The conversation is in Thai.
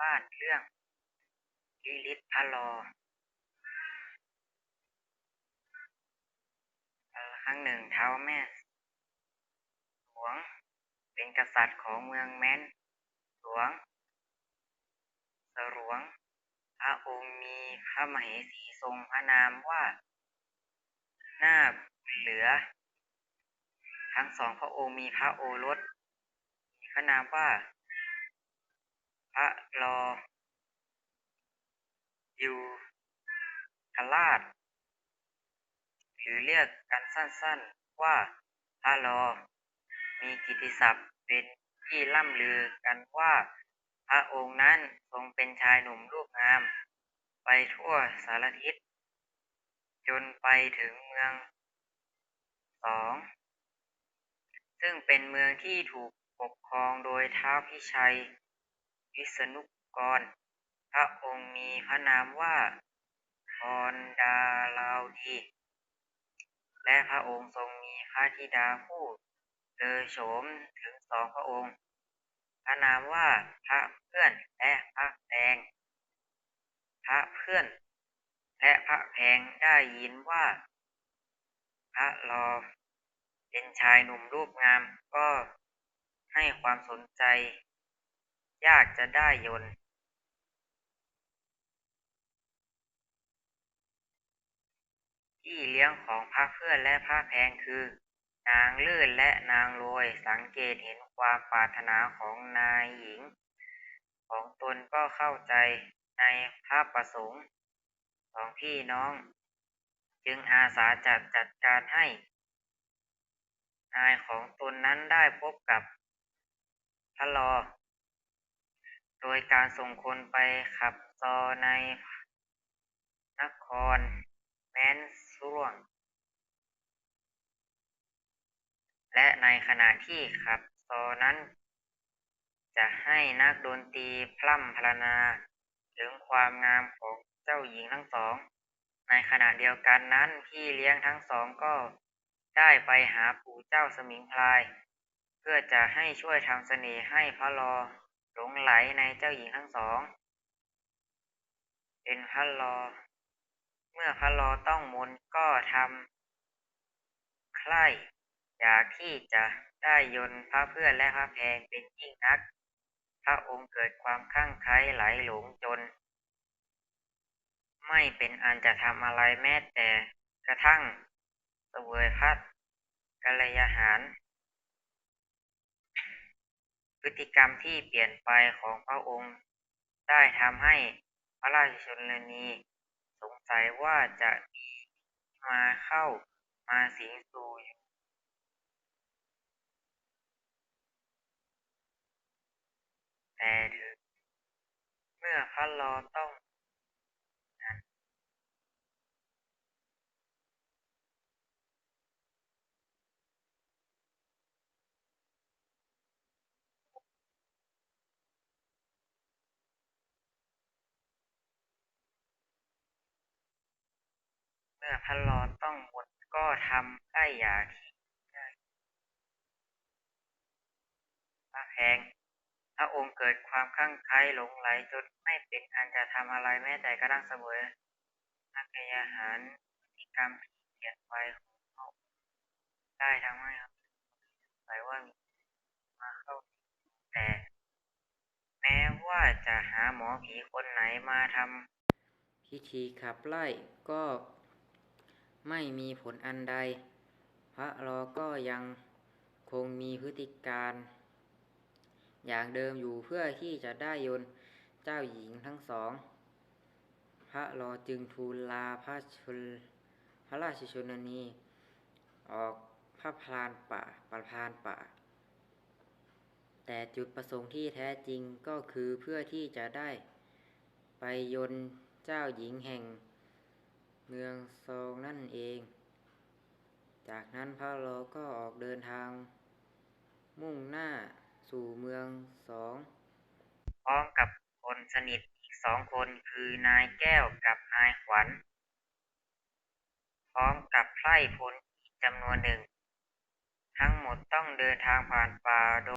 บ้านเรื่องลิลิตพะลอครั้งหนึ่งท้าวแม่หลวงเป็นกษัตริย์ของเมืองแม้นหลวงสรวง พระองค์มีพระมเหสีทรงพระนามว่าหน้าเหลือ ทั้งสองพระองค์มีพระโอรสมีพระนามว่า พระลอยูกราชหรือเรียกกันสั้นๆว่าพระลอ มีกิติศัพท์เป็นที่ล่ำลือกันว่าพระองค์นั้นทรงเป็นชายหนุ่มรูปงาม ไปทั่วสารทิศ จนไปถึงเมืองสองซึ่งเป็นเมืองที่ถูกปกครองโดยท้าวพิชัย วิษณุกร พระองค์มีพระนามว่าพรดาราวดี และพระองค์ทรงมีพระธิดาผู้เลอโฉมถึงสองพระองค์ พระนามว่าพระเพื่อนและพระแพง พระเพื่อน และพระแพงได้ยินว่า พระลอเป็นชายหนุ่มรูปงามก็ให้ความสนใจ ยากจะได้ยนที่เลี้ยงของพระเพื่อนและพระแพงคือ นางลื่นและนางโรยสังเกตเห็นความปรารถนาของนายหญิง ของตนก็เข้าใจในพระประสงค์ของพี่น้อง จึงอาสาจัดจัดการให้ นายของตนนั้นได้พบกับพระลอ โดยการส่งคนไปขับซอในนครแมนซ่วง และในขณะที่ขับซอนั้น จะให้นักดนตรีพร่ำพรรณนา ถึงความงามของเจ้าหญิงทั้งสอง ในขณะเดียวกันนั้นพี่เลี้ยงทั้งสองก็ได้ไปหาปู่เจ้าสมิงพราย เพื่อจะให้ช่วยทำเสน่ห์ให้พระลอ หลงไหลในเจ้าหญิงทั้งสอง เป็นพระลอ เมื่อพระลอต้องมนก็ทำใคร่อยากที่จะได้ยนต์พระเพื่อนและพระแพงเป็นยิ่งนัก พระองค์เกิดความคลั่งไคล้ไหลหลงจน ไม่เป็นอันจะทำอะไรแม้แต่กระทั่งเสวยพระกัลยาหาร พฤติกรรมที่เปลี่ยนไปของพระองค์ ได้ทำให้พระราชชนนีสงสัยว่าจะมีมาเข้ามาสิงสู่แต่ถึงเมื่อพระรอต้อง เมื่อพระลอต้องหมนต์ก็ทำใคร่อยากที่ได้พระแพงพระองค์เกิดความคลั่งไคล้หลงไหลจนไม่เป็นอันจะทำอะไรแม้แต่กระทั่งเสวยพระกัลยาหารพฤติกรรมที่เปลี่ยนไปของพระองค์ได้ทำให้เขาสงสัยว่ามีมาเข้าแต่แม้ว่าจะหาหมอผีคนไหนมาทำพิธีขับไล่ก็ ไม่มีผลอันใด พระลอก็ยังคงมีพฤติการ อย่างเดิมอยู่เพื่อที่จะได้ยนเจ้าหญิงทั้งสอง พระลอจึงทูลลาพระชนพระราชชนนี ออกพระพลานป่าประพานป่า แต่จุดประสงค์ที่แท้จริงก็คือเพื่อที่จะได้ไปยนเจ้าหญิงแห่ง เมืองซองนั่นเอง จากนั้นพระลก็ออกเดินทาง มุ่งหน้าสู่เมืองสองพร้อมกับคนสนิทอีกสองคนคือนายแก้วกับนายขวัญ พร้อมกับไพร่พลอีกจำนวนหนึ่ง ทั้งหมดต้องเดินทางผ่านป่าโดย